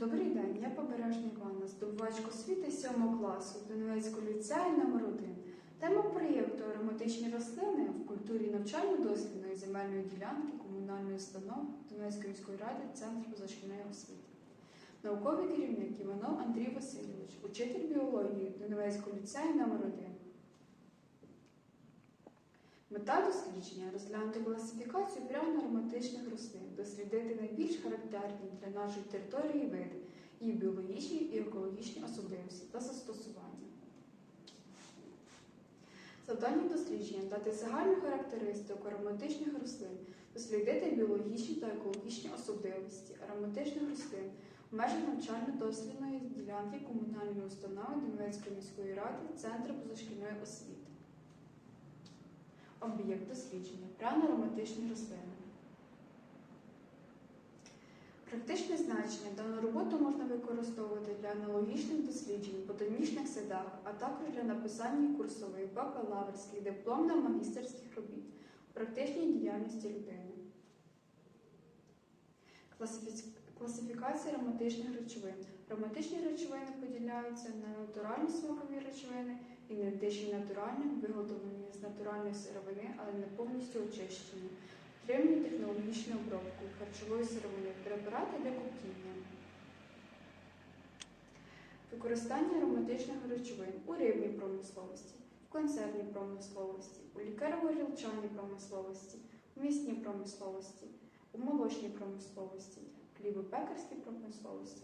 Добрий день, я Побережна Івана, здобувачка освіти 7 класу Донецького ліцею номер 1 Тема проєкту ароматичні рослини в культурі навчально-дослідної земельної ділянки комунальної установи Донецької міської ради Центр позашкільної освіти. Науковий керівник Іванов Андрій Васильович, учитель біології Донецького ліцею номер 1 Мета дослідження розглянути класифікацію пряно-ароматичних рослин, дослідити найбільш характерні для нашої території види, їх біологічні і екологічні особливості та застосування. Завдання дослідження дати загальну характеристику ароматичних рослин, дослідити біологічні та екологічні особливості ароматичних рослин в межах навчально-дослідної ділянки комунальної установи Донецької міської ради Центру позашкільної освіти. Об'єкт дослідження пряно-ароматичні рослини. Практичне значення дану роботу можна використовувати для аналогічних досліджень в ботанічних садах, а також для написання курсових, бакалаврських, дипломно-магістерських робіт у практичній діяльності людини. Класифікація ароматичних речовин. Ароматичні речовини поділяються на натуральні смакові речовини ідентичні натуральним, виготовлені з натуральної сировини, але не повністю очищені, отримані технологічною обробкою харчової сировини, препарати для купіння. Використання ароматичних речовин у рибній промисловості, в консервній промисловості, у лікарово-рілчаній промисловості, у місній промисловості, у молочній промисловості, хлібопекарській промисловості.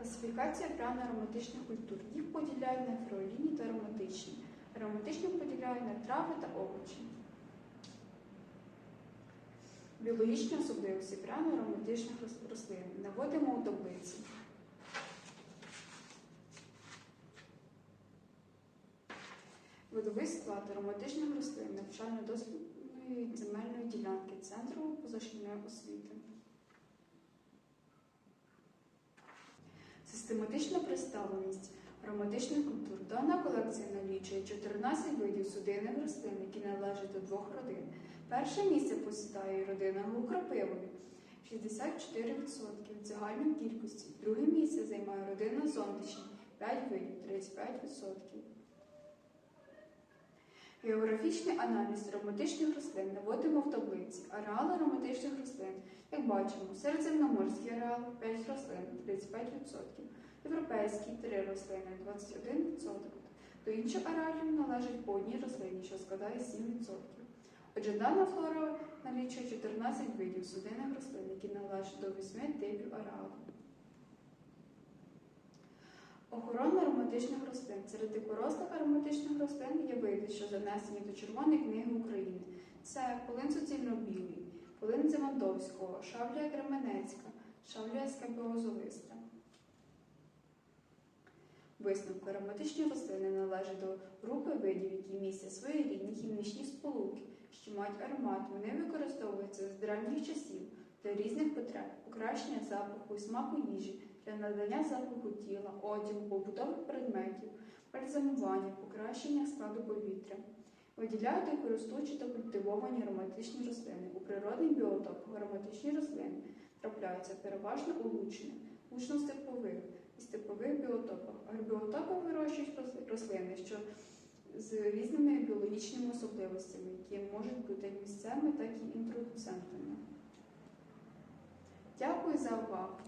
Класифікація пряно-ароматичних культур. Їх поділяють на феолінні та ароматичні. Ароматичні поділяють на трави та овочі. Біологічні особливості пряно-ароматичних рослин наводимо у таблиці. Видовий склад ароматичних рослин навчально-дослідної земельної ділянки Центру позашкільної освіти. Систематична представленість ароматичних культур. Дана колекція налічує 14 видів судинних рослин, які належать до двох родин. Перше місце посідає родина Гукропивої 64% від загальної кількості. Друге місце займає родина зонтичні 5 видів 35%. Географічний аналіз ароматичних рослин наводимо в таблиці. Ареал ароматичних рослин. Як бачимо, середземноморський ареал 5 рослин 35%, європейський 3 рослини 21%. До інших ареалів належать по одній рослині, що складає 7%. Отже, дана флора налічує 14 видів судинних рослин, які належать до 8 типів ареалу. Охорона ароматичних рослин. Серед дикорослих ароматичних рослин є види, що занесені до Червоної книги України. Це полин суцільно-білий, полин Зимандовського, шавлія Кременецька, шавлія скабіозовиста. Висновок ароматичні рослини належать до групи видів, які містять своєрідні хімічні сполуки, що мають аромат. Вони використовуються з древніх часів для різних потреб, покращення запаху і смаку їжі, для надання запаху тіла, одягу, побутових предметів, бальзамування, покращення складу повітря. Виділяють і користуючі та культивовані ароматичні рослини. У природних біотопах ароматичні рослини трапляються переважно у лучних, лучно-степових і степових біотопах. А в вирощують рослини, що з різними біологічними особливостями, які можуть бути як місцевими, так і інтродуцентами. Дякую за увагу!